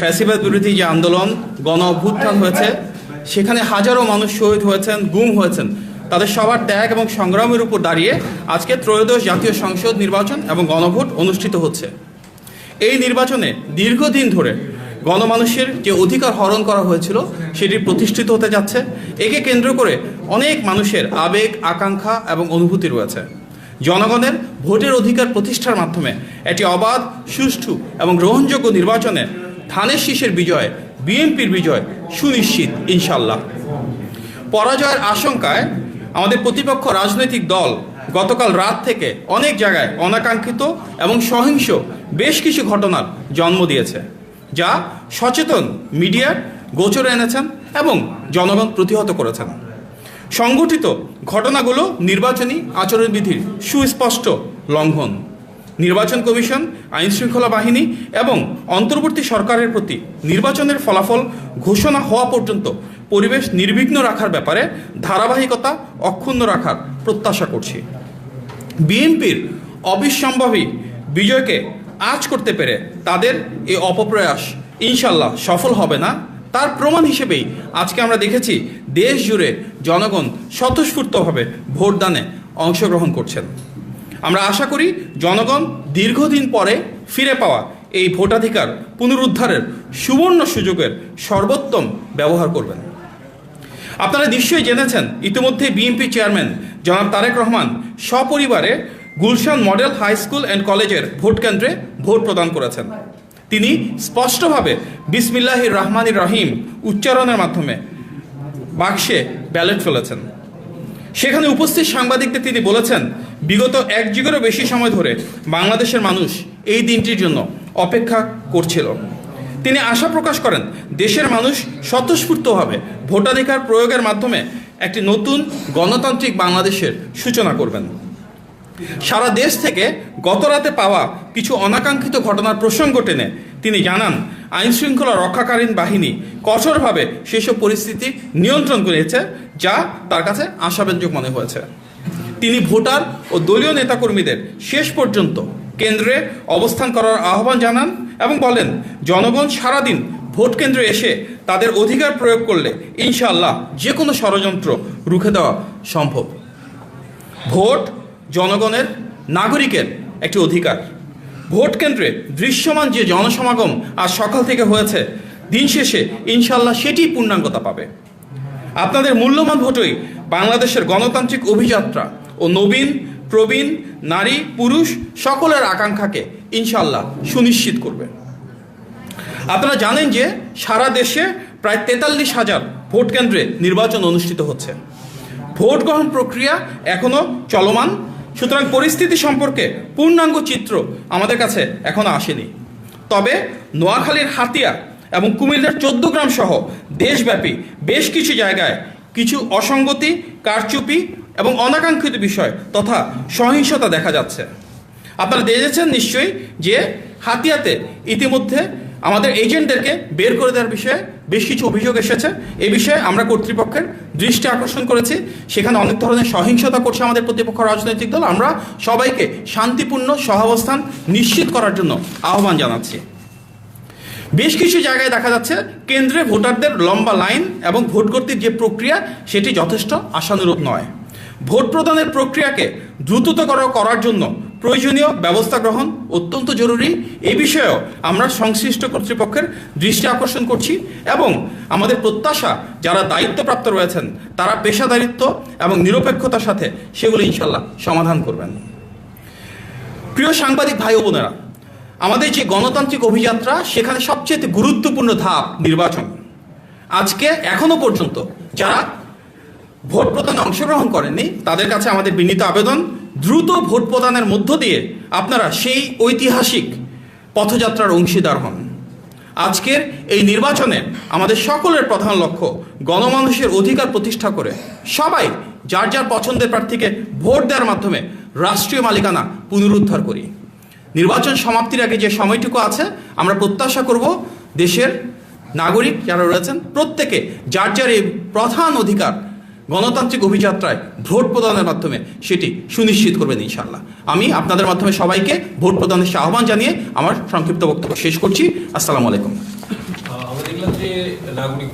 ফ্যাসিবাদ বিরোধী যে আন্দোলন, গণ অভ্যুত্থান হয়েছে, সেখানে হাজারো মানুষ শহীদ হয়েছেন, গুম হয়েছেন। তাদের সবার ত্যাগ এবং সংগ্রামের উপর দাঁড়িয়ে আজকে ত্রয়োদশ জাতীয় সংসদ নির্বাচন এবং গণভোট অনুষ্ঠিত হচ্ছে। এই নির্বাচনে দীর্ঘদিন ধরে গণমানুষের যে অধিকার হরণ করা হয়েছিল, সেটি প্রতিষ্ঠিত হতে যাচ্ছে। একে কেন্দ্র করে অনেক মানুষের আবেগ, আকাঙ্ক্ষা এবং অনুভূতি রয়েছে। জনগণের ভোটের অধিকার প্রতিষ্ঠার মাধ্যমে এটি অবাধ, সুষ্ঠু এবং গ্রহণযোগ্য নির্বাচনে ধানের শীষের বিজয়, বিএনপির বিজয় সুনিশ্চিত ইনশাল্লাহ পরাজয়ের আশঙ্কায় আমাদের প্রতিপক্ষ রাজনৈতিক দল গতকাল রাত থেকে অনেক জায়গায় অনাকাঙ্ক্ষিত এবং সহিংস বেশ কিছু ঘটনার জন্ম দিয়েছে, যা সচেতন মিডিয়ার গোচরে এনেছেন এবং জনগণ প্রতিহত করেছেন। সংগঠিত ঘটনাগুলো নির্বাচনী আচরণবিধির সুস্পষ্ট লঙ্ঘন। নির্বাচন কমিশন আইন শৃঙ্খলা বাহিনী এবং অন্তর্বর্তী সরকারের প্রতি নির্বাচনের ফলাফল ঘোষণা হওয়া পর্যন্ত পরিবেশ নির্বিঘ্ন রাখার ব্যাপারে ধারাবাহিকতা অক্ষুণ্ণ রাখার প্রত্যাশা করছি। বিএনপির অবিসম্ভাবী বিজয়কে আজ করতে পেরে তাদের এই অপপ্রয়াস ইনশাল্লাহ সফল হবে না। তার প্রমাণ হিসেবেই আজকে আমরা দেখেছি দেশ জুড়ে জনগণ স্বতঃস্ফূর্তভাবে ভোটদানে অংশগ্রহণ করছেন। আমরা আশা করি জনগণ দীর্ঘদিন পরে ফিরে পাওয়া এই ভোটাধিকার পুনরুদ্ধারের সুবর্ণ সুযোগের সর্বোত্তম ব্যবহার করবেন। আপনারা নিশ্চয়ই জেনেছেন, ইতিমধ্যে বিএনপি চেয়ারম্যান জনাব তারেক রহমান সপরিবারে Gulshan model high school and কলেজের ভোট কেন্দ্রে ভোট প্রদান করেছেন। তিনি স্পষ্টভাবে বিসমিল্লাহির রহমানির রহিম উচ্চারণের মাধ্যমে বাক্সে ব্যালট ফেলেছেন। সেখানে উপস্থিত সাংবাদিকদের তিনি বলেছেন বিগত এক যুগেরও বেশি সময় ধরে বাংলাদেশের মানুষ এই দিনটির জন্য অপেক্ষা করছিল। তিনি আশা প্রকাশ করেন, দেশের মানুষ স্বতঃস্ফূর্তভাবে ভোটাধিকার প্রয়োগের মাধ্যমে একটি নতুন গণতান্ত্রিক বাংলাদেশের সূচনা করবেন। সারা দেশ থেকে গত রাতে পাওয়া কিছু অনাকাঙ্ক্ষিত ঘটনার প্রসঙ্গ টেনে তিনি জানান আইন শৃঙ্খলা রক্ষাকালীন বাহিনী কঠোরভাবে সেসব পরিস্থিতি নিয়ন্ত্রণ করেছে, যা তার কাছে আশাব্যঞ্জক মনে হয়েছে। তিনি ভোটার ও দলীয় নেতাকর্মীদের শেষ পর্যন্ত কেন্দ্রে অবস্থান করার আহ্বান জানান এবং বলেন, জনগণ সারাদিন ভোট কেন্দ্রে এসে তাদের অধিকার প্রয়োগ করলে ইনশাআল্লাহ যে কোনো ষড়যন্ত্র রুখে দেওয়া সম্ভব। ভোট জনগণের নাগরিকের একটি অধিকার। ভোট কেন্দ্রে দৃশ্যমান যে জনসমাগম আজ সকাল থেকে হয়েছে, দিন শেষে ইনশাল্লাহ সেটি পূর্ণাঙ্গতা পাবে। আপনাদের মূল্যবান ভোটই বাংলাদেশের গণতান্ত্রিক অভিযাত্রা ও নবীন, প্রবীণ, নারী, পুরুষ সকলের আকাঙ্ক্ষাকে ইনশাল্লাহ সুনিশ্চিত করবে। আপনারা জানেন যে সারা দেশে প্রায় তেতাল্লিশ হাজার ভোট কেন্দ্রে নির্বাচন অনুষ্ঠিত হচ্ছে। ভোট গ্রহণ প্রক্রিয়া এখনও চলমান। সুতরাং পরিস্থিতি সম্পর্কে পূর্ণাঙ্গ চিত্র আমাদের কাছে এখনও আসেনি। তবে নোয়াখালীর হাতিয়া এবং কুমিল্লার চোদ্দ গ্রাম সহ দেশব্যাপী বেশ কিছু জায়গায় কিছু অসঙ্গতি, কারচুপি এবং অনাকাঙ্ক্ষিত বিষয় তথা সহিংসতা দেখা যাচ্ছে। আপনারা দেখেছেন নিশ্চয়ই যে হাতিয়াতে ইতিমধ্যে আমাদের এজেন্টদেরকে বের করে দেওয়ার বিষয়ে বেশ কিছু অভিযোগ এসেছে। এই বিষয়ে আমরা কর্তৃপক্ষের দৃষ্টি আকর্ষণ করেছি। সেখানে অনেক ধরনের সহিংসতা করছে আমাদের প্রতিপক্ষ রাজনৈতিক দল। আমরা সবাইকে শান্তিপূর্ণ সহাবস্থান নিশ্চিত করার জন্য আহ্বান জানাচ্ছি। বেশ কিছু জায়গায় দেখা যাচ্ছে কেন্দ্রে ভোটারদের লম্বা লাইন এবং ভোট যে প্রক্রিয়া, সেটি যথেষ্ট আশানুরূপ নয়। ভোট প্রদানের প্রক্রিয়াকে দ্রুততর করার জন্য প্রয়োজনীয় ব্যবস্থা গ্রহণ অত্যন্ত জরুরি। এ বিষয়েও আমরা সংশ্লিষ্ট কর্তৃপক্ষের দৃষ্টি আকর্ষণ করছি এবং আমাদের প্রত্যাশা, যারা দায়িত্বপ্রাপ্ত রয়েছেন, তারা পেশাদারিত্ব এবং নিরপেক্ষতার সাথে সেগুলো ইনশাল্লাহ সমাধান করবেন। প্রিয় সাংবাদিক ভাই বোনেরা, আমাদের যে গণতান্ত্রিক অভিযাত্রা, সেখানে সবচেয়ে গুরুত্বপূর্ণ ধাপ নির্বাচন। আজকে এখনও পর্যন্ত যারা ভোট প্রদানে অংশগ্রহণ করেননি, তাদের কাছে আমাদের বিনীত আবেদন, দ্রুত ভোট প্রদানের মধ্য দিয়ে আপনারা সেই ঐতিহাসিক পথযাত্রার অংশীদার হন। আজকের এই নির্বাচনে আমাদের সকলের প্রধান লক্ষ্য গণমানুষের অধিকার প্রতিষ্ঠা করে সবাই যার যার পছন্দের প্রার্থীকে ভোট দেওয়ার মাধ্যমে রাষ্ট্রীয় মালিকানা পুনরুদ্ধার করি। নির্বাচন সমাপ্তির আগে যে সময়টুকু আছে, আমরা প্রত্যাশা করব দেশের নাগরিক যারা রয়েছেন, প্রত্যেকে যার যার এই প্রধান অধিকার গণতান্ত্রিক অভিযাত্রায় ভোট প্রদানের মাধ্যমে সেটি সুনিশ্চিত করবেন ইনশাল্লাহ আমি আপনাদের মাধ্যমে সবাইকে ভোট প্রদানের সে আহ্বান জানিয়ে আমার সংক্ষিপ্ত বক্তব্য শেষ করছি। আসসালামু আলাইকুম। আহ, দেখলাম যে নাগরিক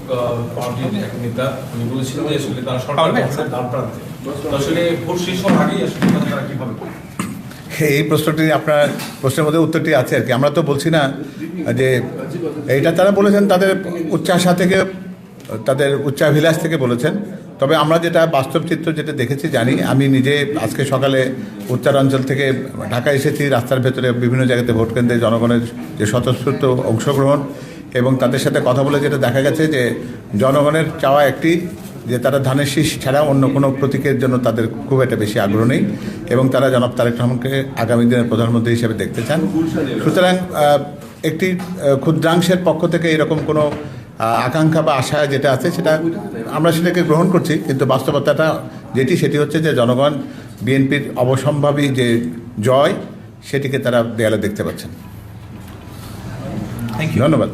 পার্টির এক নেতা উনি বলেছিলেন যে আসলে তারা সরকার পারবে? প্রান্তে আসলে ভোট শেষ হওয়ার আগেই আসলে তারা কীভাবে এই প্রশ্নটি আপনার প্রশ্নের মধ্যে উত্তরটি আছে আর কি। আমরা তো বলছি না যে এইটা তারা বলেছেন তাদের উচ্চাশা থেকে তাদের উচ্চাভিলাষ থেকে বলেছেন। তবে আমরা যেটা বাস্তব চিত্র যেটা দেখেছি, জানি, আমি নিজে আজকে সকালে উত্তরাঞ্চল থেকে ঢাকা এসেছি, রাস্তার ভেতরে বিভিন্ন জায়গাতে ভোট কেন্দ্রে জনগণের যে স্বতঃস্ফূর্ত অংশগ্রহণ এবং তাদের সাথে কথা বলে যেটা দেখা গেছে যে জনগণের চাওয়া একটি, যে তারা ধানের শীষ ছাড়া অন্য কোনো প্রতীকের জন্য তাদের খুব একটা বেশি আগ্রহ নেই এবং তারা জনাব তারেক রহমানকে আগামী দিনের প্রধানমন্ত্রী হিসেবে দেখতে চান। সুতরাং একটি ক্ষুদ্রাংশের পক্ষ থেকে এরকম কোনো আকাঙ্ক্ষা বা আশা যেটা আছে সেটা আমরা সেটাকে গ্রহণ করছি কিন্তু বাস্তবতাটা যেটি সেটি হচ্ছে যে জনগণ বিএনপির অবসম্ভাবী যে জয় সেটিকে তারা দেয়ালে দেখতে পাচ্ছেন। ধন্যবাদ।